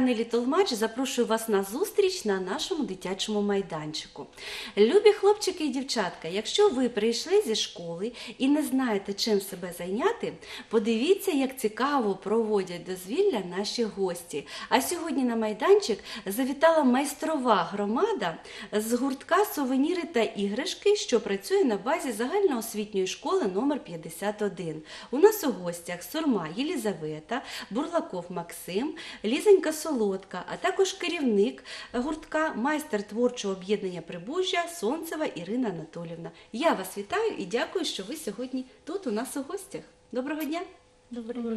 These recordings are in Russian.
Нелі Толмач, запрошую вас на зустріч на нашому дитячому майданчику. Любі хлопчики і дівчатка, якщо ви прийшли зі школи і не знаєте, чим себе зайняти, подивіться, як цікаво проводять дозвілля наші гості. А сьогодні на майданчик завітала майстрова громада з гуртка Сувеніри та іграшки, що працює на базі загальноосвітньої школи номер 51. У нас у гостях Сурма Єлізавета, Бурлаков Максим, Лізенька Солодка, а також керівник гуртка, майстер творчого об'єднання Прибужжя Сонцева Ірина Анатолівна. Я вас вітаю і дякую, що ви сьогодні тут у нас у гостях. Доброго дня! Доброго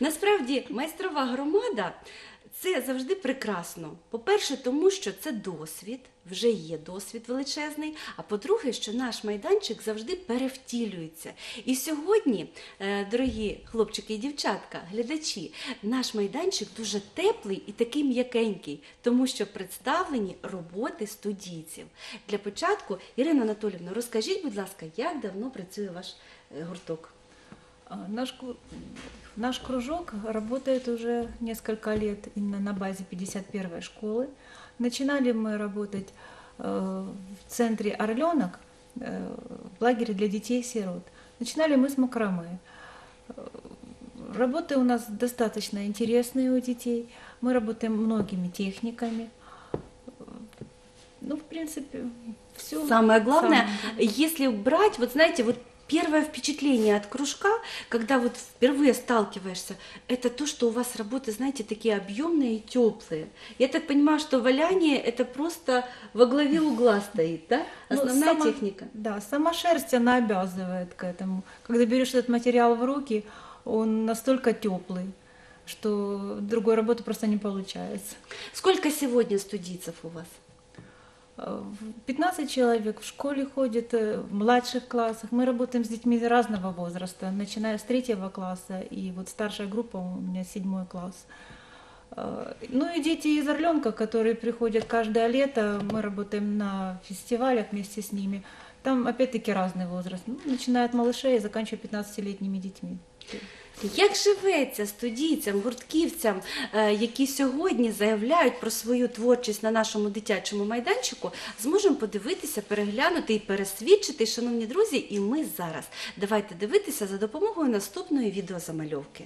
Насправді, майстрова громада це завжди прекрасно. По-перше, тому що це досвід, вже є досвід величезний. А по-друге, що наш майданчик завжди перевтілюється. І сьогодні, е, дорогі хлопчики і дівчатка, глядачі, наш майданчик дуже теплий і такий м'якенький, тому що представлені роботи студійців. Для початку, Ірина Анатолівна, розкажіть, будь ласка, як давно працює ваш е, гурток? А, Наш, наш кружок работает уже несколько лет именно на базе 51 школы. Начинали мы работать э, в центре Орленок, э, в лагере для детей-сирот. Начинали мы с макромы. Э, Работы у нас достаточно интересные у детей. Мы работаем многими техниками. Ну, в принципе, все. Самое главное, если брать, вот знаете, вот первое впечатление от кружка, когда вот впервые сталкиваешься, это то, что у вас работы, знаете, такие объемные и теплые. Я так понимаю, что валяние это просто во главе угла стоит, да? Ну, Основная сама- техника. Да, сама шерсть, она обязывает к этому. Когда берешь этот материал в руки, он настолько теплый, что другой работы просто не получается. Сколько сегодня студийцев у вас? Э, в 15 человек в школе ходит, э, в младших классах. Мы работаем с детьми разного возраста, начиная с третьего класса, и вот старшая группа у меня седьмой класс. Э, Ну и дети из Орленка, которые приходят каждое лето, мы работаем на фестивалях вместе с ними. Там опять-таки разный возраст, ну, начиная от малышей и заканчивая 15-летними детьми. Як живеться студійцям, гуртківцям, е, які сьогодні заявляють про свою творчість на нашому дитячому майданчику, зможемо подивитися, переглянути і пересвідчити, шановні друзі, і ми зараз. Давайте дивитися за допомогою наступної відеозамальовки.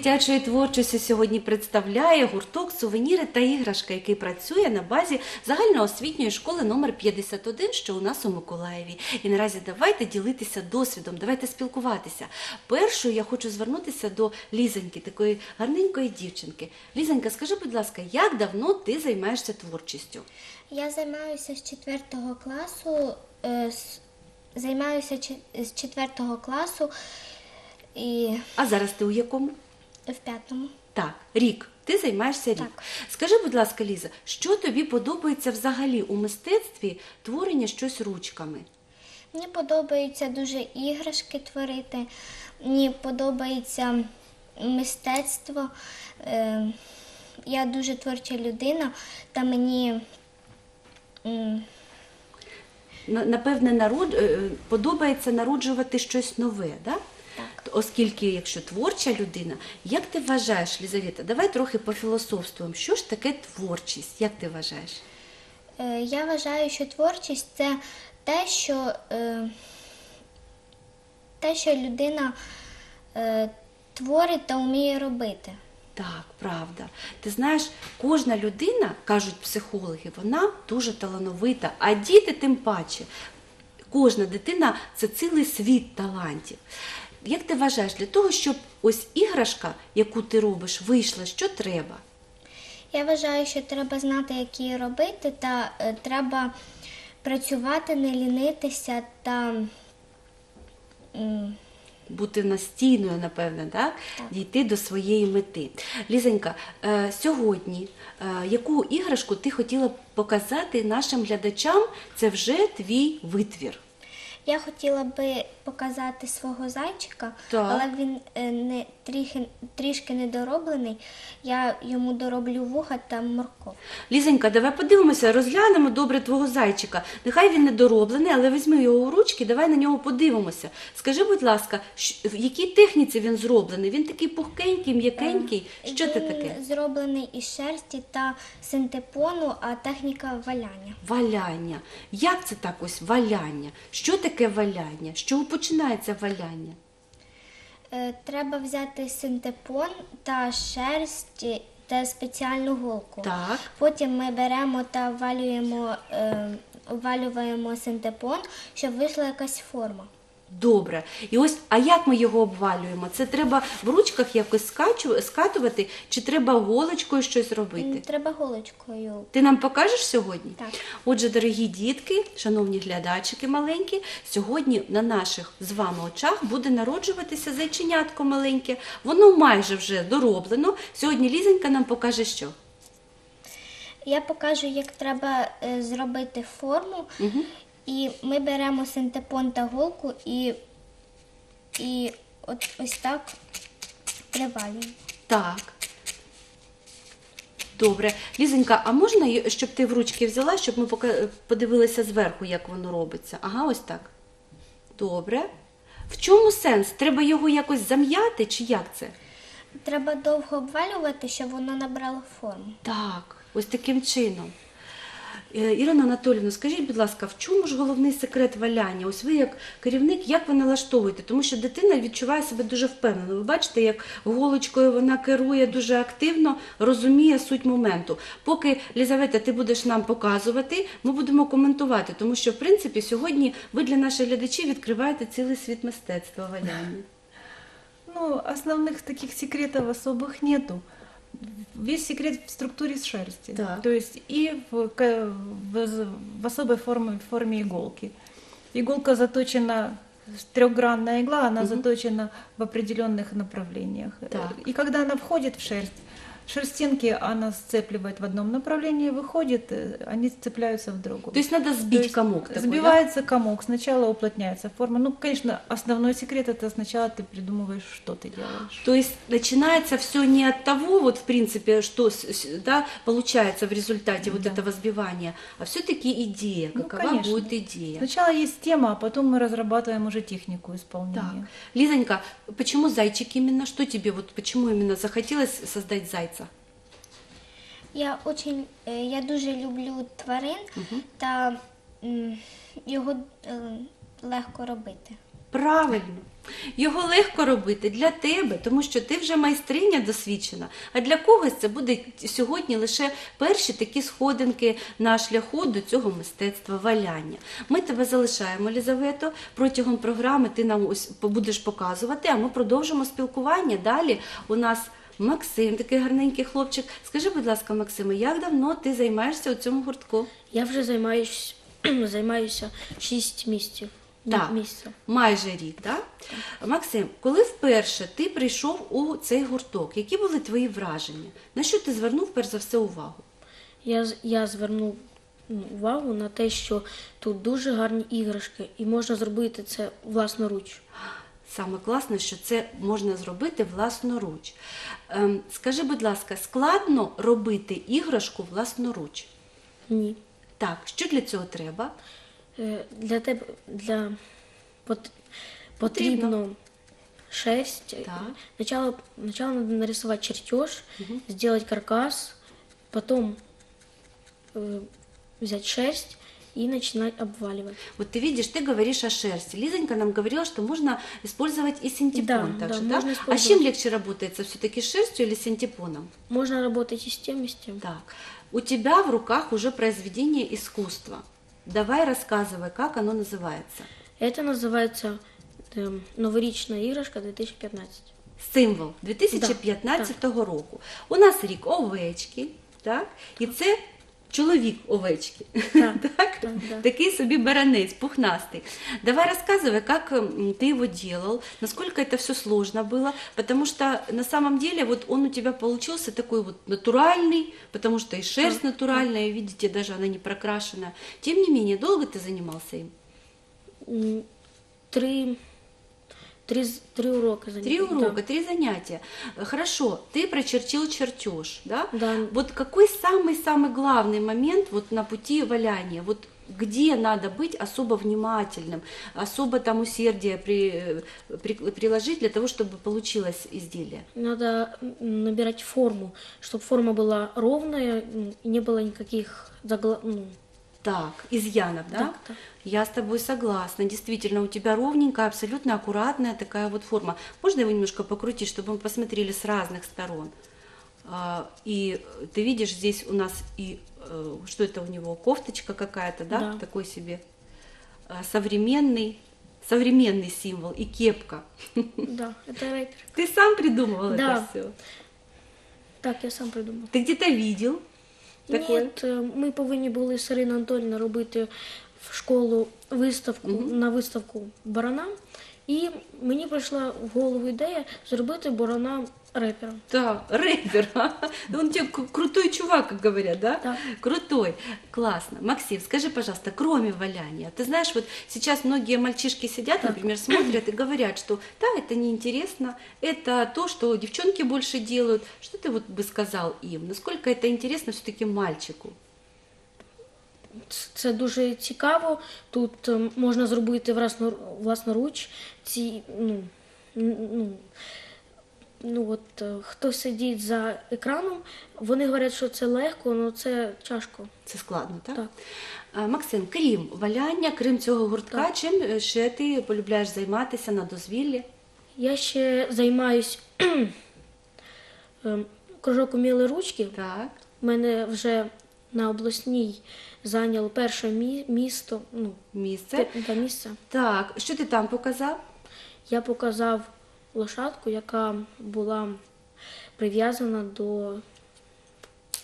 Дитячої творчості сьогодні представляє гурток сувеніри та іграшка, який працює на базі загальноосвітньої школи номер 51, що у нас у Миколаєві. І наразі давайте ділитися досвідом, давайте спілкуватися. Першою я хочу звернутися до Лізоньки, такої гарненької дівчинки. Лізонька, скажи, будь ласка, як давно ти займаєшся творчістю? Я займаюся з 4 класу, е, займаюся з 4 класу і А зараз ти у якому? В п'ятому. Так, рік. Ти займаєшся рік. Так. Скажи, будь ласка, Ліза, що тобі подобається взагалі у мистецтві творення щось ручками? Мені подобаються дуже іграшки творити, мені подобається мистецтво. Е, Я дуже творча людина, та мені м, На- Напевне, наруд... е, подобається народжувати щось нове, да? Так. Оскільки, якщо творча людина, як ти вважаєш, Лізавета, давай трохи пофілософствуємо. Що ж таке творчість? Як ти вважаєш? Е, Я вважаю, що творчість це те, що, е, те, що людина е, творить та вміє робити. Так, правда. Ти знаєш, кожна людина, кажуть психологи, вона дуже талановита, а діти тим паче. Кожна дитина це цілий світ талантів. Як ти вважаєш, для того, щоб ось іграшка, яку ти робиш, вийшла, що треба? Я вважаю, що треба знати, як її робити, та е, треба працювати, не лінитися та м, Бути настійною, напевне, так? дійти до своєї мети. Лізенька, е, сьогодні е, яку іграшку ти хотіла б показати нашим глядачам? Це вже твій витвір. Я хотіла би показати свого зайчика, Так. але він не трішки, трішки недороблений. Я йому дороблю вуха та морков. Лізенька, давай подивимося, розглянемо добре твого зайчика. Нехай він недороблений, але візьми його у ручки, давай на нього подивимося. Скажи, будь ласка, в якій техніці він зроблений? Він такий пухкенький, м'якенький. Що це він таке? зроблений із шерсті та синтепону, а техніка валяння. Валяння. Як це так ось валяння? Що таке валяння? З чого починається валяння? Е, Треба взяти синтепон та шерсть та спеціальну голку. Так. Потім ми беремо та валюємо, е, обвалюємо синтепон, щоб вийшла якась форма. Добре. І ось, а як ми його обвалюємо? Це треба в ручках якось скачу, скатувати, чи треба голочкою щось робити? Треба голочкою. Ти нам покажеш сьогодні? Так. Отже, дорогі дітки, шановні глядачики маленькі, сьогодні на наших з вами очах буде народжуватися зайченятко маленьке. Воно майже вже дороблено. Сьогодні Лізенька нам покаже, що. Я покажу, як треба е, зробити форму. Угу. І ми беремо синтепон та голку і, і от ось так привалюємо. Так. Добре. Лізенька, а можна, щоб ти в ручки взяла, щоб ми пока- подивилися зверху, як воно робиться? Ага, ось так. Добре. В чому сенс? Треба його якось зам'яти, чи як це? Треба довго обвалювати, щоб воно набрало форму. Так, ось таким чином. Е, Ірина Анатоліївна, скажіть, будь ласка, в чому ж головний секрет валяння? Ось ви як керівник, як ви налаштовуєте? Тому що дитина відчуває себе дуже впевнено. Ви бачите, як голочкою вона керує дуже активно, розуміє суть моменту. Поки Лізавета, ти будеш нам показувати, ми будемо коментувати, тому що в принципі сьогодні ви для наших глядачів відкриваєте цілий світ мистецтва валяння. Ну, основных таких секретов особых нету. Весь секрет в структуре шерсти. Так. То есть и в, в, в особой форме, форме иголки. Иголка заточена, трехгранная игла, она заточена в определенных направлениях. Так. И когда она входит в шерсть, шерстинки она сцепливает в одном направлении, выходит, э, они сцепляются в другом. Тобто треба То збити есть комок такий, да? Сбивается комок, сначала уплотняется форма. Ну, конечно, основной секрет это сначала ты придумываешь, что ты делаешь. То есть начинается все не от того, вот в принципе, что да, получается в результате вот Да. этого сбивания, а все-таки идея, Ну, какова конечно. будет идея. Сначала есть тема, а потом мы разрабатываем уже технику Так, исполнения. Лизонька, почему зайчик именно? Что тебе вот почему именно захотелось создать зайца? Я очень, е, я дуже люблю тварин та його е, легко робити. Правильно. Його легко робити для тебе, тому що ти вже майстриня досвідчена. А для когось це буде сьогодні лише перші такі сходинки на шляху до цього мистецтва валяння. Ми тебе залишаємо, Лізавето. Протягом програми ти нам ось будеш показувати, а ми продовжимо спілкування. Далі у нас Максим, такий гарненький хлопчик. Скажи, будь ласка, Максиме, як давно ти займаєшся у цьому гуртку? Я вже займаюсь, займаюся 6 місяців. Так. місяця. Майже рік, так? Максим, коли вперше ти прийшов у цей гурток, які були твої враження? На що ти звернув перш за все увагу? Я, я звернув ну, увагу на те, що тут дуже гарні іграшки, і можна зробити це власноруч. Саме класно, що це можна зробити власноруч. Ем, скажи, будь ласка, складно робити іграшку власноруч? Ні. Так, що для цього треба? Е, Для тебе для пот- Потрібно. потрібно шерсть. Так. Сначала, сначала надо нарисовать чертеж, сделать каркас, потом э, взять шерсть и начинать обваливать. Вот ты видишь, ты говоришь о шерсти. Лизонька нам говорила, что можно использовать и синтепон Да, также, да, да? можно А использовать. с чем легче работается? Все-таки с шерстью или с синтепоном? Можно работать и с тем, и с тем. Так, у тебя в руках уже произведение искусства. Давай рассказывай, как оно называется. Это называется эм, новорічна іграшка 2015. Символ 2015 року. У нас рік овечки, так? І це чоловік овечки. Так, так? так, да. Такий собі баранець, пухнастый. Давай рассказывай, как ты его делал, насколько это все сложно было, потому что на самом деле вот он у тебя получился такой вот натуральный, потому что и шерсть натуральная, видите, даже она не прокрашена. Тем не менее, долго ты занимался им? Три, три, три урока Три заняли. урока, три занятия. Хорошо, ты прочертил чертеж, да? Да. Вот какой самый-самый главный момент вот на пути валяния? Вот где надо быть особо внимательным, особо там усердие при, э, при- приложить для того, чтобы получилось изделие? Надо набирать форму, чтобы форма была ровная не было никаких загла... ну, Так, изъянов, да? Так, так. Я с тобой согласна. Действительно, у тебя ровненькая, абсолютно аккуратная такая вот форма. Можно его немножко покрутить, чтобы мы посмотрели с разных сторон? А, И ты видишь, здесь у нас и э, что это у него, кофточка какая-то, да, Да. такой себе а, современный, современный символ и кепка. Да, это рэпер. Ты сам придумывал это Да. все? Так, я сам придумав. Ты где-то видел такое? Ні, е, ми повинні були з Іриною Анатольовною робити в школу виставку на виставку барана. І мені прийшла в голову ідея зробити барана репером. Да, рэпер. а? Он тебе крутой чувак, как говорят, да? Да. Крутой. Классно. Максим, скажи, пожалуйста, кроме валяния, ты знаешь, вот сейчас многие мальчишки сидят, например, смотрят и говорят, что да, это неинтересно, это то, что девчонки больше делают. Что ты вот бы сказал им? Насколько это интересно все-таки мальчику? Це дуже цікаво. Тут можна зробити власно- власноруч. Ці, ну, ну, ну от е, хто сидить за екраном, вони говорять, що це легко, але це тяжко. Це складно, так? Так. А, Максим, крім валяння, крім цього гуртка, чим е, ще ти полюбляєш займатися на дозвіллі? Я ще займаюсь ем, кружок уміли ручки. Так. Мене вже на обласній зайняло перше мі- місто, ну, Місце. те- та місце. Так, що ти там показав? Я показав лошадку, яка була прив'язана до,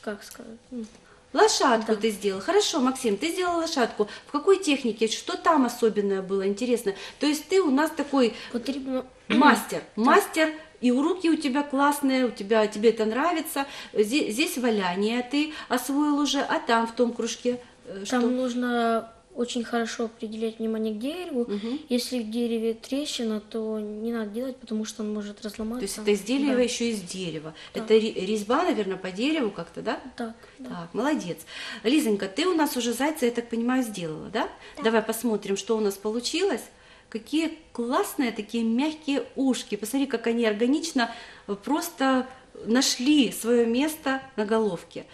як сказати, ну, Лошадку ты сделал. Хорошо, Максим, ты сделал лошадку. В какой технике? Что там особенное было интересно? То есть ты у нас такой потрібно мастер. Мастер, и руки у тебя классные, у тебя, тебе это нравится. Здесь, здесь валяние ты освоил уже, а там в том кружке э, что? Там нужно очень хорошо определять внимание к дереву. Мгм. Если в дереве трещина, то не надо делать, потому что он может разломаться. То есть это изделие Да. еще из дерева. Да. Это ре- резьба, наверное, по дереву как-то, да? Так, да. Так, молодец. Лизонька, ты у нас уже зайца, я так понимаю, сделала, да? Давай посмотрим, что у нас получилось. Какие классные такие мягкие ушки. Посмотри, как они органично э, просто нашли свое место на головке.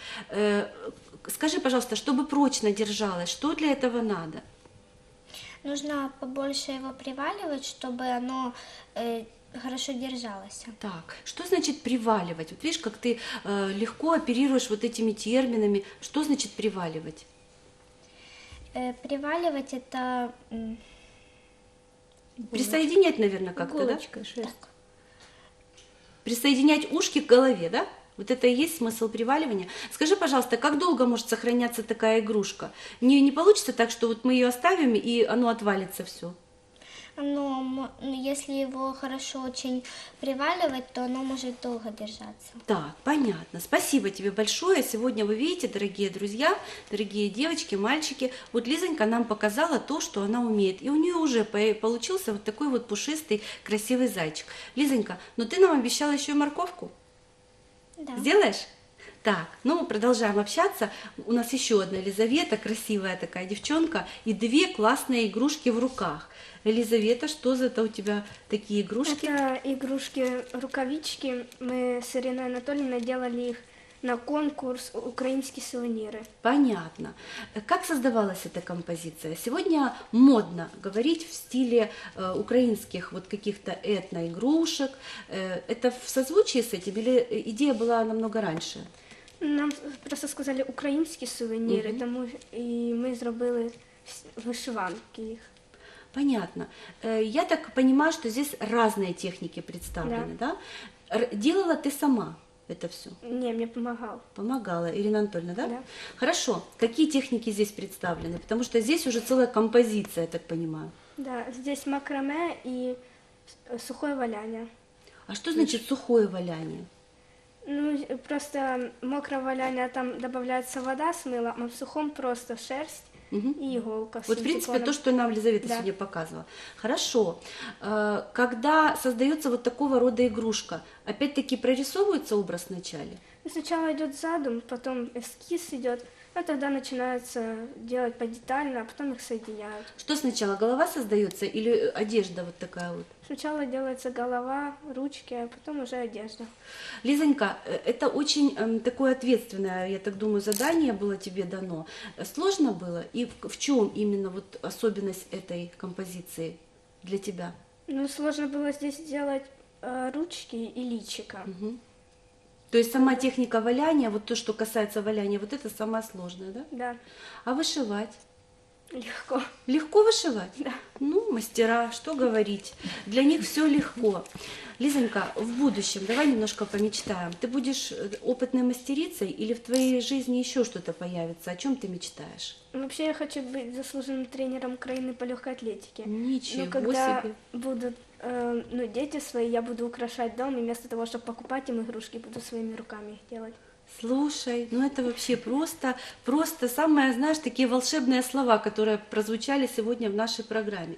Э, Скажи, пожалуйста, чтобы прочно держалось, что для этого надо? нужно побольше его приваливать, чтобы оно э, хорошо держалось. Так, что значит приваливать? Вот видишь, как ты э, легко оперируешь вот этими терминами. Что значит приваливать? Э, приваливать это м, Присоединять, наверное, как-то, да? Шерсть. Присоединять ушки к голове, да? Вот это и есть смысл приваливания. Скажи, пожалуйста, как долго может сохраняться такая игрушка? Не, не получится так, что вот мы ее оставим, и оно отвалится все? мо- ну, если его хорошо очень приваливать, то оно может долго держаться. Так, понятно. Спасибо тебе большое. Сегодня вы видите, дорогие друзья, дорогие девочки, мальчики, вот Лизонька нам показала то, что она умеет. И у нее уже по- получился вот такой вот пушистый, красивый зайчик. Лизонька, но ты нам обещала еще и морковку. Да. Сделаешь? Так, ну продолжаем общаться. У нас еще одна Елизавета, красивая такая девчонка, и две классные игрушки в руках. Елизавета, что за это у тебя такие игрушки? Это игрушки-рукавички. Мы с Ириной Анатольевной делали их на конкурс «Украинские сувениры». Понятно. Как создавалась эта композиция? Сегодня модно говорить в стиле э, украинских вот каких-то этноигрушек. Э, это в созвучии с этим или идея была намного раньше? Нам просто сказали «українські сувеніри», тому і ми зробили вс- вишиванки їх. Понятно. Э, Я так понимаю, что здесь разные техники представлены, да? Р- Делала ты сама это все? Ні, мені допомагав. Помогала Ирина Анатольевна, да? Да. Хорошо. Какие техники здесь представлены? Потому что здесь уже целая композиция, я так понимаю. Да, здесь макраме і с- сухое валяння. А что значит сухое валяние? Ну, просто мокре валяння, там додається вода с мылом, а в сухом просто шерсть Іголка. з Вот, в принципе, то, что нам Елизавета Да. сегодня показывала. Хорошо. Э, Когда создается вот такого рода игрушка, опять-таки прорисовывается образ вначале? Ну, Сначала идет задум, потом эскиз идет, а тогда начинается делать подетально, а потом их соединяют. Что сначала, голова создается или одежда вот такая вот? Сначала делается голова, ручки, а потом уже одежда. Лизонька, э, это очень эм, такое ответственное, я так думаю, задание было тебе дано. Сложно было? И в, чем именно вот особенность этой композиции для тебя? Ну, сложно было здесь сделать э, ручки и личика. Мгм. То есть сама техника валяния, вот то, что касается валяния, вот это самое сложное, да? Да, А вышивать? легко. Легко вышивать? Да. Ну, мастера, что говорить. Для них все легко. Лизонька, в будущем давай немножко помечтаем. Ты будешь э, опытной мастерицей или в твоей жизни еще что-то появится? О чем ты мечтаешь? Вообще я хочу быть заслуженным тренером Украины по легкой атлетике. Ничего Но когда себе. будут э, ну, дети свои, я буду украшать дом, и вместо того, чтобы покупать им игрушки, буду своими руками их делать. Слушай, ну это вообще просто, просто самые, знаешь, такие волшебные слова, которые прозвучали сегодня в нашей программе.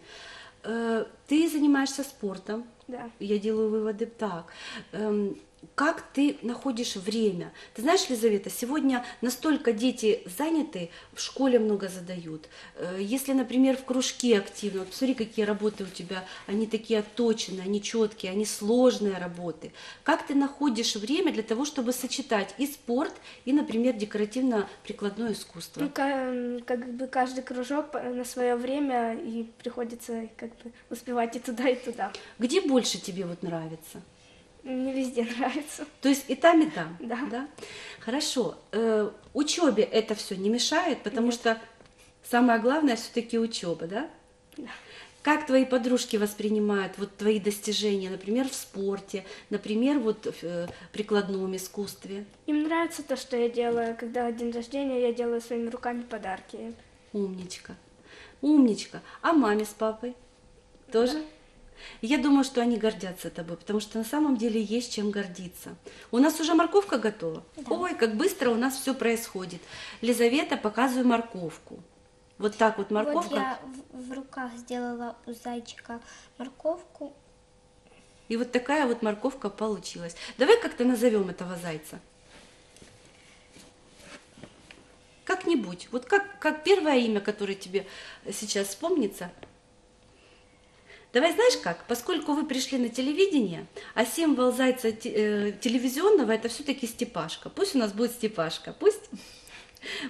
Э, Ты занимаешься спортом, Да. я делаю выводы так. Эм, Как ты находишь время? Ты знаешь, Лизавета, сегодня настолько дети заняты, в школе много задают. Э, Если, например, в кружке активно, вот посмотри, какие работы у тебя, они такие отточенные, они четкие, они сложные работы. Как ты находишь время для того, чтобы сочетать и спорт, и, например, декоративно-прикладное искусство? Ну, ка- как бы каждый кружок на свое время, и приходится как бы успевать и туда, и туда. Где больше тебе вот нравится? Мне везде нравится. То есть и там, и там? Да. Хорошо. Э, учебе это все не мешает, потому что самое главное все-таки учеба, да? Да. Как твои подружки воспринимают вот твои достижения, например, в спорте, например, вот в э, прикладном искусстве? Им нравится то, что я делаю. Когда день рождения, я делаю своими руками подарки. Умничка. Умничка. А маме с папой? Тоже? Я думаю, что они гордятся тобой, потому что на самом деле есть чем гордиться. У нас уже морковка готова. Ой, как быстро у нас все происходит. Лизавета, показывай морковку. Вот так вот морковка. Вот я в руках сделала у зайчика морковку. И вот такая вот морковка получилась. Давай как-то назовем этого зайца. Как-нибудь. Вот как, как первое имя, которое тебе сейчас вспомнится. Давай знаешь как? Поскольку вы пришли на телевидение, а символ зайца э, телевизионного это все-таки Степашка. Пусть у нас будет Степашка. Пусть,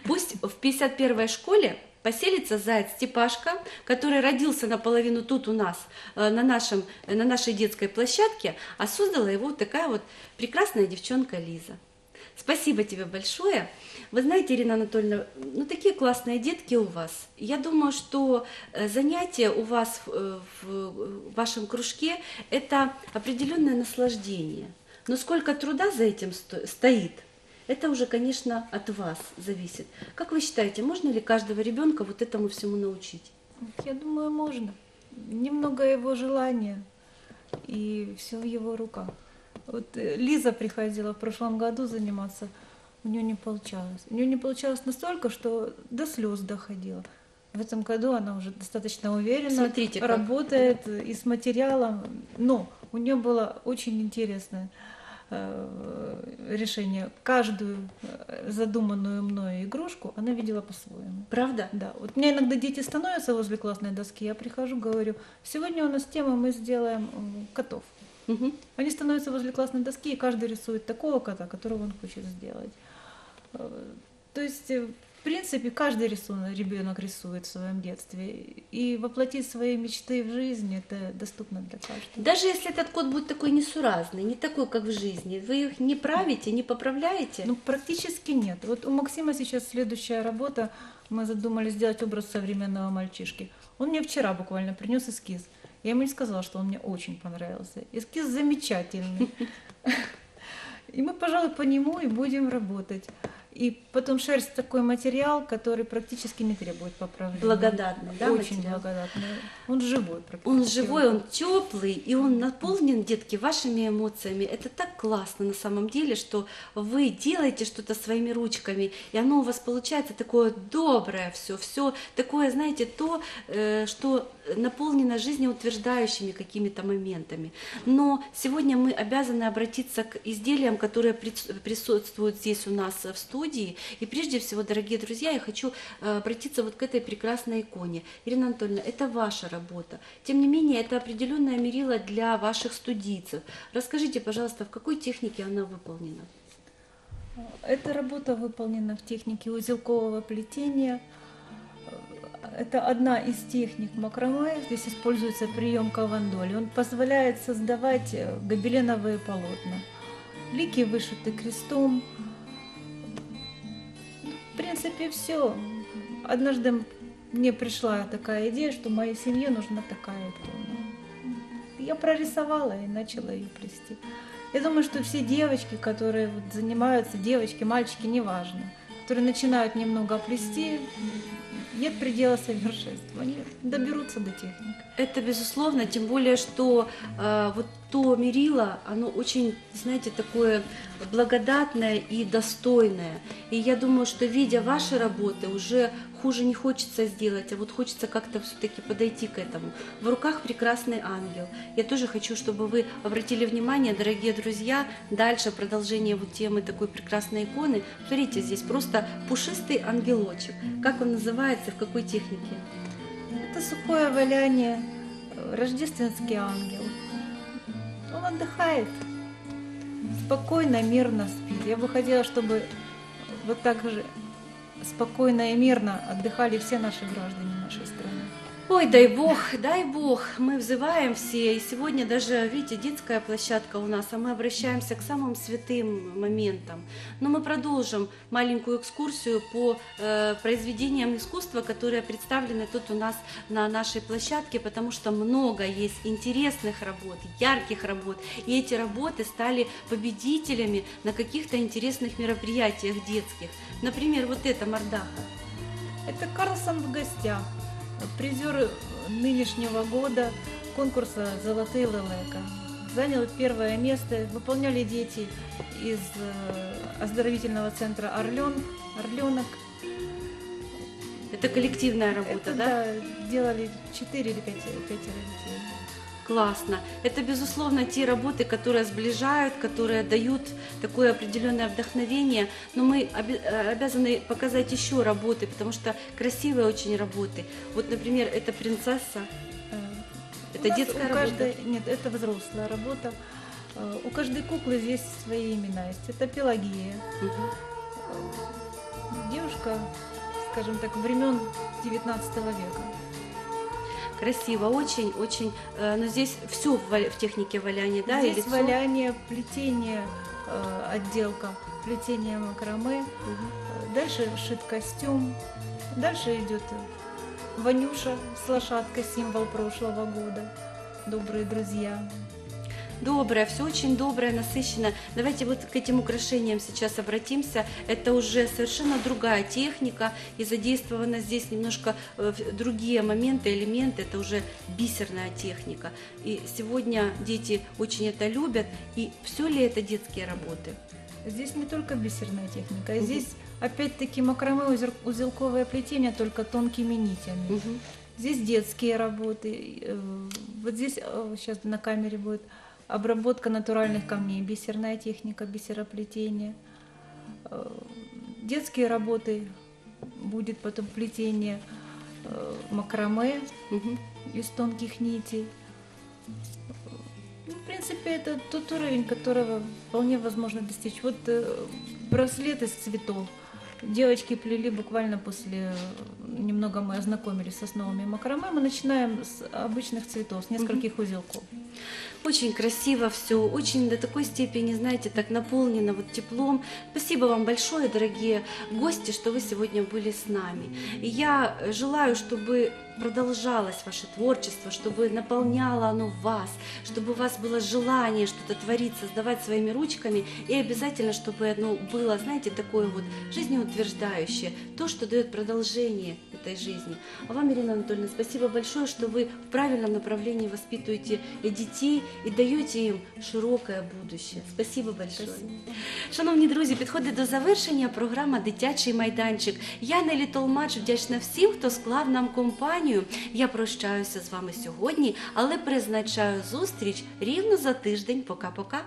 пусть в 51-й школе поселится заяц Степашка, который родился наполовину тут у нас, э, на, нашем, на нашей детской площадке, а создала его такая вот прекрасная девчонка Лиза. Спасибо тебе большое. Вы знаете, Ирина Анатольевна, ну такие классные детки у вас. Я думаю, что э, занятия у вас в, э, в вашем кружке – это определенное наслаждение. Но сколько труда за этим сто- стоит, это уже, конечно, от вас зависит. Как вы считаете, можно ли каждого ребенка вот этому всему научить? Я думаю, можно. Немного его желания, и все в его руках. Вот э, Лиза приходила в прошлом году заниматься, у нее не получалось. У нее не получалось настолько, что до слез доходило. В этом году она уже достаточно уверенно Смотрите, как. работает и с материалом, но у нее было очень интересное э, решение. Каждую э, задуманную мною игрушку она видела по-своему. Правда? Да, вот у меня иногда дети становятся возле классной доски, я прихожу, говорю, сегодня у нас тема, мы сделаем котов. Мгм. Они становятся возле классной доски, и каждый рисует такого кота, которого он хочет сделать. То есть, э, в принципе, каждый рисунок ребенок рисует в своем детстве. И воплотить свои мечты в жизнь это доступно для каждого. Даже если этот кот будет такой несуразный, не такой, как в жизни, вы их не правите, не поправляете? Ну, практически нет. Вот у Максима сейчас следующая работа. Мы задумали сделать образ современного мальчишки. Он мне вчера буквально принес эскиз. Я ему не сказала, что он мне очень понравился. Эскиз замечательный. И мы, пожалуй, по нему и будем работать. И потом шерсть такой материал, который практически не требует поправления. Благодатный, да, Очень материал? благодатный. Он живой практически. Он живой, он теплый, и он наполнен, детки, вашими эмоциями. Это так классно на самом деле, что вы делаете что-то своими ручками, и оно у вас получается такое доброе все, все такое, знаете, то, э, что наполнено жизнеутверждающими какими-то моментами. Но сегодня мы обязаны обратиться к изделиям, которые прис- присутствуют здесь у нас в студии. И прежде всего, дорогие друзья, я хочу э, обратиться вот к этой прекрасной иконе. Ирина Анатольевна, это ваша работа. Тем не менее, это определенное мерило для ваших студийцев. Расскажите, пожалуйста, в какой технике она выполнена? Эта работа выполнена в технике узелкового плетения. Это одна из техник макраме. Здесь используется прием кавандоли. Он позволяет создавать э, гобеленовые полотна. Лики вышиты крестом. Принципе, все. Однажды мне пришла такая идея, что моей семье нужна такая икона. Я прорисовала и начала ее плести. Я думаю, что все девочки, которые занимаются, девочки, мальчики, неважно, которые начинают немного плести, нет предела совершенства. Они доберутся до техники. Это безусловно, тем более, что э, вот то мерило, оно очень, знаете, такое благодатное и достойное. И я думаю, что видя ваши работы, уже хуже не хочется сделать, а вот хочется как-то все-таки подойти к этому. В руках прекрасный ангел. Я тоже хочу, чтобы вы обратили внимание, дорогие друзья, дальше продолжение вот темы такой прекрасной иконы. Смотрите, здесь просто пушистый ангелочек. Как он называется, в какой технике? Это сухое валяние, э, рождественский ангел. Он отдыхает, спокойно, мирно спит. Я бы хотела, чтобы вот так же спокойно и мирно отдыхали все наши граждане нашей страны. Ой, дай бог, дай бог, мы взываем все, и сегодня даже, видите, детская площадка у нас, а мы обращаемся к самым святым моментам. Но мы продолжим маленькую экскурсию по э, произведениям искусства, которые представлены тут у нас на нашей площадке, потому что много есть интересных работ, ярких работ, и эти работы стали победителями на каких-то интересных мероприятиях детских. Например, вот эта мордаха. Это Карлсон в гостях, призер нынешнего года конкурса «Золотые лелека». Занял первое место, выполняли дети из э, оздоровительного центра «Орлен», «Орленок». Это коллективная работа, Это, да? да, делали 4 или 5, пятеро детей. Классно. Это, безусловно, те работы, которые сближают, которые дают такое определенное вдохновение. Но мы э, обязаны показать еще работы, потому что красивые очень работы. Вот, например, это принцесса. Э, Это у детская у работа? каждой- Нет, это взрослая работа. Э, У каждой куклы здесь свои имена есть. Это Пелагея, Мгм. девушка скажем так, времен 19 века. Красиво, очень, очень. э, Но здесь все в, технике валяния, да? и Здесь лицо? валяние, плетение, э, отделка, плетение макраме. Э, Дальше шит костюм. Дальше идет Ванюша с лошадкой, символ прошлого года. Добрые друзья. Доброе, все очень доброе, насыщенно. Давайте вот к этим украшениям сейчас обратимся. Это уже совершенно другая техника, и задействованы здесь немножко э, другие моменты, элементы. Это уже бисерная техника. И сегодня дети очень это любят. И все ли это детские работы? Здесь не только бисерная техника, Мгм. здесь опять-таки макраме узел- узелковое плетение, только тонкими нитями. Мгм. Здесь детские работы. э, Вот здесь сейчас на камере будет обработка натуральных камней, бисерная техника, бисероплетение. Э, Детские работы будет потом плетение э, макраме Мгм. из тонких нитей. Ну, в принципе, это тот уровень, которого вполне возможно достичь. Вот э, браслет из цветов. Девочки плели буквально после, немного мы ознакомились с основами макраме, мы начинаем с обычных цветов, с нескольких узелков. Очень красиво все, очень до такой степени, знаете, так наполнено вот теплом. Спасибо вам большое, дорогие гости, что вы сегодня были с нами. И я желаю, чтобы продолжалось ваше творчество, чтобы наполняло оно вас, чтобы у вас было желание что-то творить, создавать своими ручками, и обязательно, чтобы оно было, знаете, такое вот жизнеутверждающее, то, что дает продолжение этой жизни. А вам, Ирина Анатольевна, спасибо большое, что вы в правильном направлении воспитываете и детей і даєте їм широке будущее. Спасибо большое. Шановні друзі, підходить до завершення програма Дитячий майданчик. Я Нелі Толмач вдячна всім, хто склав нам компанію. Я прощаюся з вами сьогодні, але призначаю зустріч рівно за тиждень. Пока-пока.